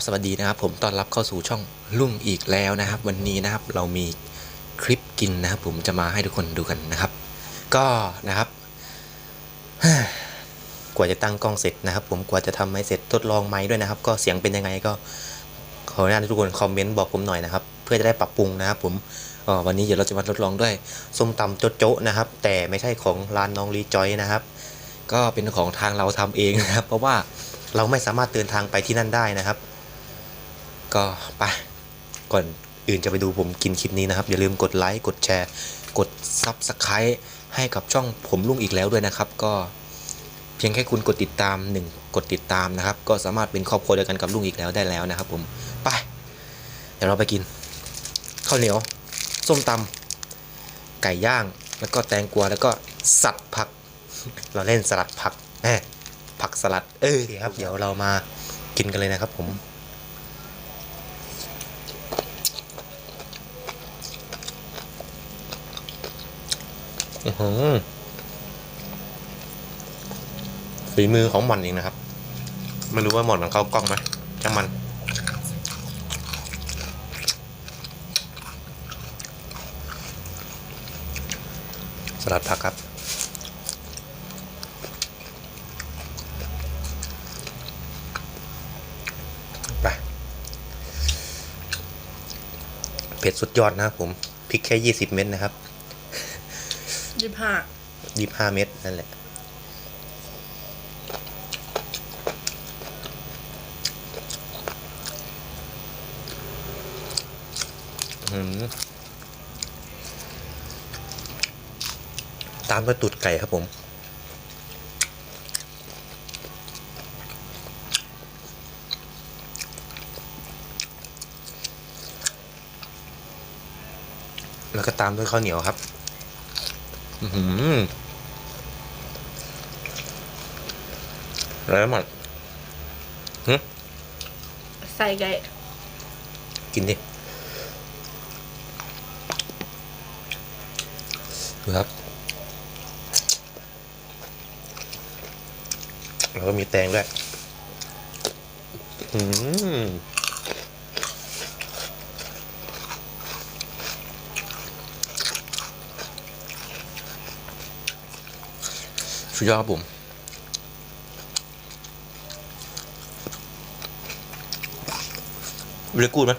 บสวัสดีนะครับ ผมต้อนรับเข้าสู่ช่องลุ่งอีกแล้วนะครับ วันนี้นะครับเรามีคลิปกินนะครับ ผมจะมาให้ทุกคนดูกันนะครับ ก็นะครับกว่าจะตั้งกล้องเสร็จนะครับ ผมกว่าจะทำไม้เสร็จทดลองไม้ด้วยนะครับ ก็เสียงเป็นยังไงก็ขออนุญาตทุกคนคอมเมนต์บอกผมหน่อยนะครับ เพื่อจะได้ปรับปรุงนะครับ ผมวันนี้เดี๋ยวเราจะมาทดลองด้วยส้มตำโจ๊ะโจ๊ะนะครับ แต่ไม่ใช่ของร้านน้องรีจอยนะครับ ก็เป็นของทางเราทำเองนะครับ เพราะว่าเราไม่สามารถเดินทางไปที่นั่นได้นะครับ ก็ไปก่อนอื่นจะไปดูผมกินคลิปนี้นะครับ อย่าลืมกดไลค์กดแชร์ กด Subscribe ให้กับช่องผมลุงอีกแล้วด้วยนะครับ ก็เพียงแค่คุณกดติดตามหนึ่งกดติดตามนะครับ ก็สามารถเป็นครอบครัวเดียวกันกับลุงอีกแล้วได้แล้วนะครับ ผมไปเดี๋ยวเราไปกินข้าวเหนียวส้มตำไก่ย่างแล้วก็แตงกวาแล้วก็สัตว์ผัก เราเล่นสลัดผักแหมผักสลัดเออครับ เดี๋ยวเรามากินกันเลยนะครับผม อื้อหือ ฝีมือของหม่อนเองนะครับ ไม่รู้ว่าหม่อนมันเข้ากล้องไหมช่างมัน สลัดผักครับไปเผ็ดสุดยอดนะครับผมพริกแค่ยี่สิบเม็ดนะครับ ยี่ห้ายี่ห้าเม็ดนั่นแหละหือตามด้วยตูดไก่ครับผมแล้วก็ตามด้วยข้าวเหนียวครับ แล้วหมดใส่ไก่กินดิดูครับ แล้วก็มีแตงด้วย อืม สุดยอดครับผมเรียกกูดไหม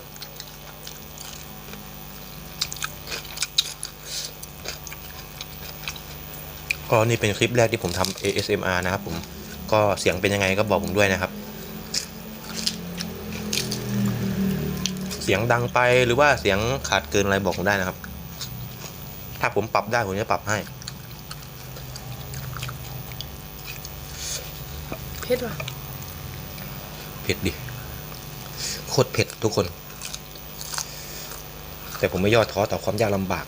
ก็นี่เป็นคลิปแรกที่ผมทำ ASMR นะครับผม ก็เสียงเป็นยังไงก็บอกผมด้วยนะครับ เสียงดังไปหรือว่าเสียงขาดเกินอะไรบอกผมได้นะครับ ถ้าผมปรับได้ผมจะปรับให้ เผ็ดว่ะเผ็ดดิ โคตรเผ็ดทุกคน แต่ผมไม่ย่อท้อต่อความยากลำบาก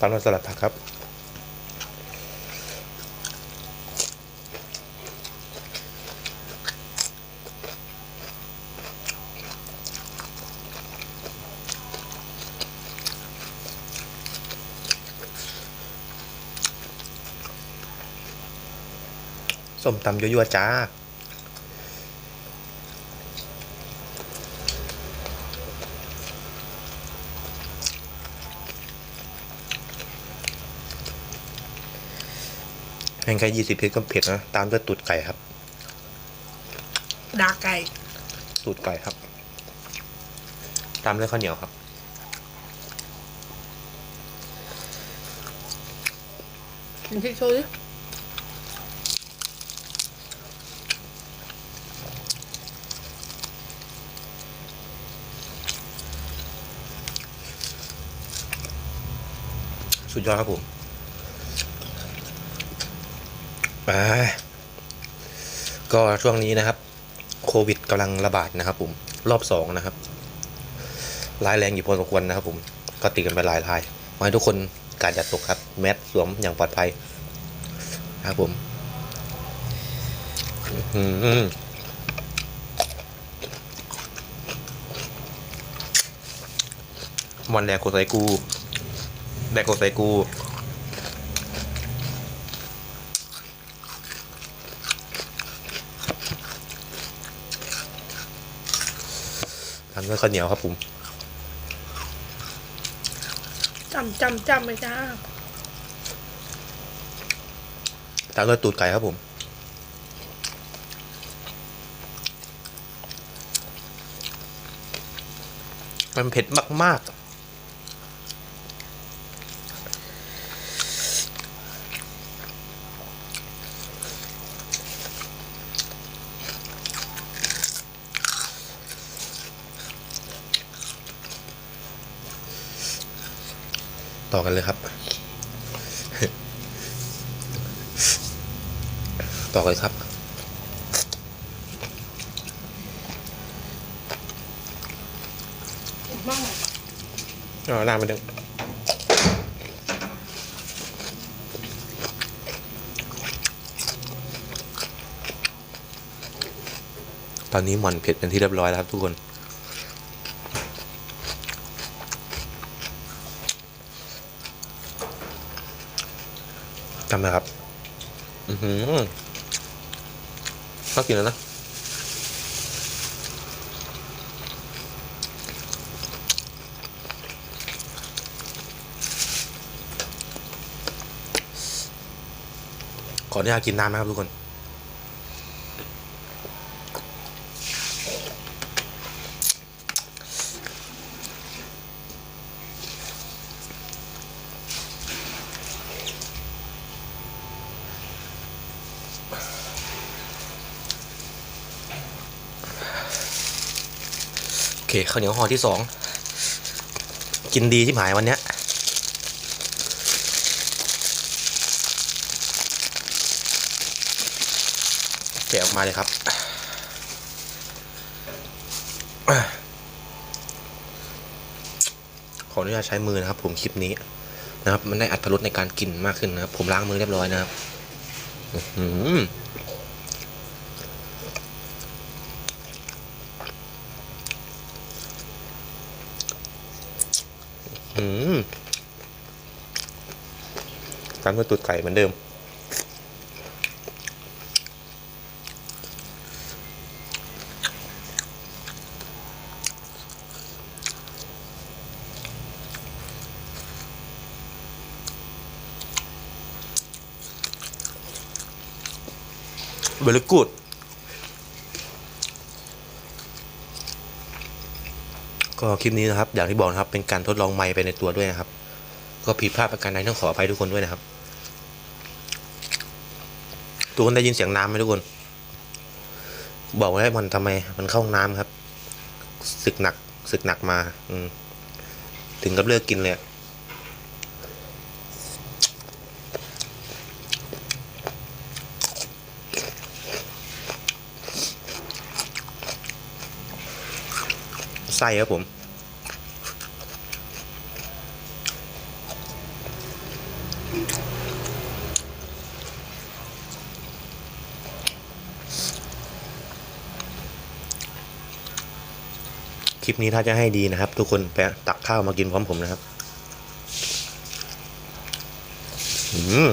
ตามด้วยสลัดผักครับ ส้มตำยั่วๆจ้าแพงแค่ยี่สิบเพชรก็เผ็ดนะ ตามด้วยตูดไก่ครับ ดาไก่ ตูดไก่ครับ ตามด้วยข้าวเหนียวครับกินพริกโชว์ดิ สุดยอดครับผมไปก็ช่วงนี้นะครับ โควิดกำลังระบาดนะครับผมรอบสองนะครับร้ายแรงอยู่พอสมควรนะครับผมก็ติดกันไปหลายรายขอให้ทุกคนการจัดตกครับ แมสสวมอย่างปลอดภัยนะครับผมมวันแรกโคไซกู แดกกบใส่กูทำด้วยข้าวเหนียวครับผมจำจำจำเลยจ้าตามด้วยตูดไก่ครับผม มันเผ็ดมาก ๆ ต่อกันเลยครับ ต่อเลยครับมากอ๋อน้ำมันดึงตอนนี้หม่อนเผ็ดเป็นที่เรียบร้อยแล้วครับทุกคนำนะครับ อือหือชอบกินแล้วนะขออนุญาตกินน้ำนะครับทุกคน ข้าวเหนียวห่อที่สองกินดีที่หมายวันเนี้ยแกะออกมาเลยครับขออนุญาตใช้มือนะครับ ผมคลิปนี้นะครับ มันได้อัตรสในการกินมากขึ้นนะครับ ผมล้างมือเรียบร้อยนะครับ อื อหืออื้อหือตามด้วยตูดไก่เหมือนเดิม very good ก็คลิปนี้นะครับ อย่างที่บอกนะครับ เป็นการทดลองไม้ไปในตัวด้วยนะครับ ก็ผิดพลาดประการใดต้องขออภัยทุกคนด้วยนะครับ ทุกคนได้ยินเสียงน้ำไหมทุกคน บอกไว้ให้มันทำไม มันเข้าห้องน้ำครับ สึกหนัก สึกหนักมา อืมถึงกับเลิกกินเลย ไส้ครับผม คลิปนี้ถ้าจะให้ดีนะครับ ทุกคนไปตักข้าวมากินพร้อมผมนะครับ อืม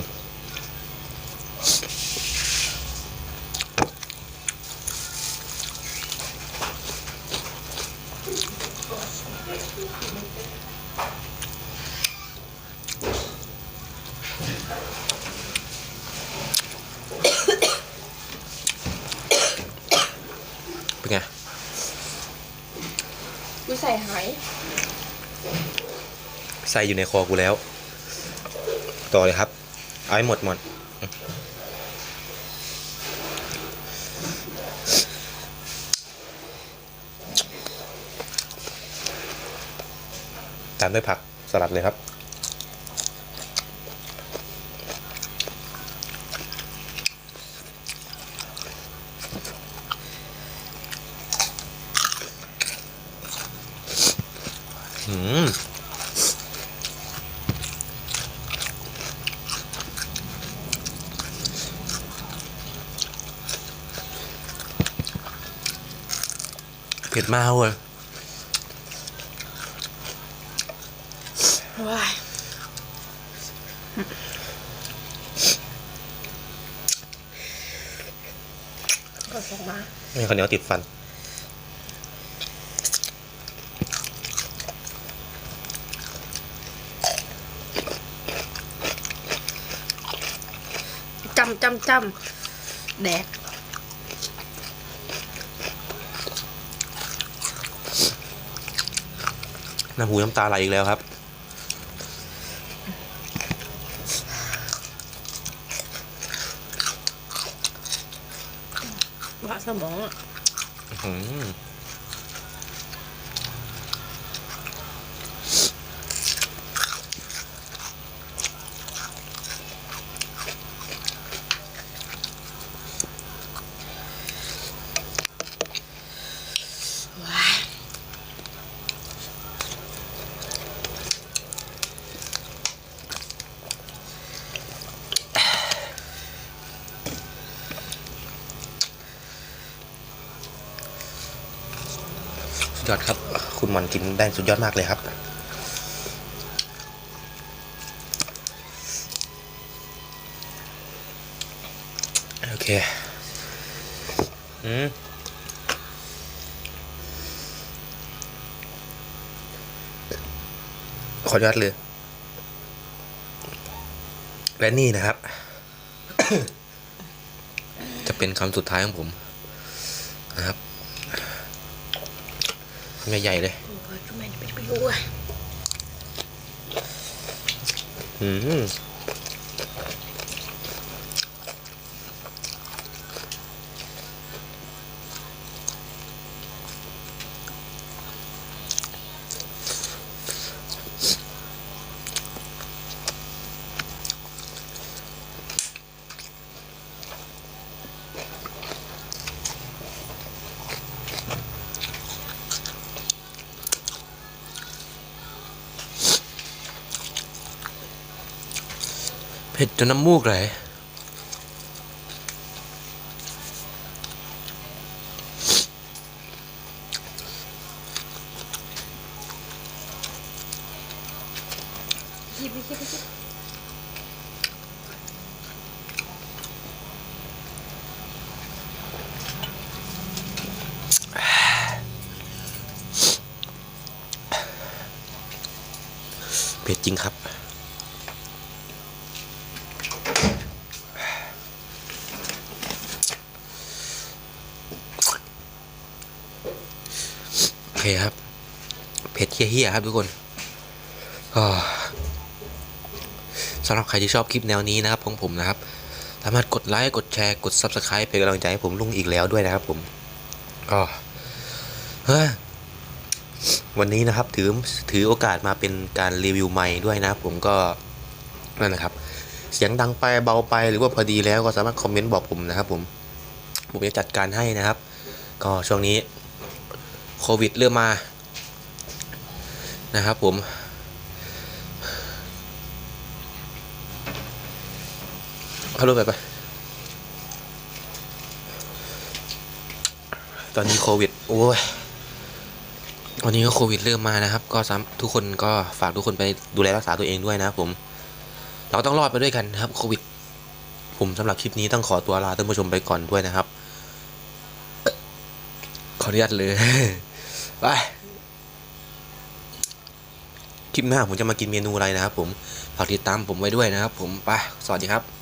เป็นไงกูใส่หายไส้อยู่ในคอกูแล้ว ต่อเลยครับ เอาให้หมดหมดามด้วยผักสลัดเลยครับ อืมเผ็ดมากเว้ยว้าย นี่ข้าวเหนียวติดฟัน จำจำจำแดกน้ำหูน้ำตาไหลอีกแล้วครับ สมองอะ อดครับ คุณหมอนกินได้สุดยอดมากเลยครับ โอเค อืมขออนุญาตเลย และนี่นะครับ จะเป็นคำสุดท้ายของผม นะครับ คำใหญ่ๆเลยโอ้ยทำไมไม่ไปรู้อะอืม ผ็ดจนน้ำมูกไหลเผ็ดจริงครับ โอเครับ เผ็ดเฮี้ยๆครับทุกคนสำหรับใครที่ชอบคลิปแนวนี้นะครับของผมนะครับ สามารถกดไลค์กดแชร์กด Subscribe เป็นกำลังใจให้ผมลุงอีกแล้วด้วยนะครับผมก็เฮ้วันนี้นะครับถือถือโอกาสมาเป็นการรีวิวไม้ด้วยนะครับผมก็นั่นนะครับ เสียงดังไปเบาไปหรือว่าพอดีแล้วก็สามารถคอมเมนต์บอกผมนะครับผมผมจะจัดการให้นะครับ ก็ช่วงนี้ โควิดเริ่มมานะครับผมฮัลโหลไปไปตอนนี้โควิด โอ้ยวันนี้ก็โควิดเริ่มมานะครับ ก็ซ้ำทุกคนก็ฝากทุกคนไปดูแลรักษาตัวเองด้วยนะครับผม เราต้องรอดไปด้วยกันนะครับโควิด ผมสำหรับคลิปนี้ต้องขอตัวลาท่านผู้ชมไปก่อนด้วยนะครับ ขออนุญาตเลย ไปคลิปหน้าผมจะมากินเมนูอะไรนะครับผมฝากติดตามผมไว้ด้วยนะครับผมไปสวัสดีครับ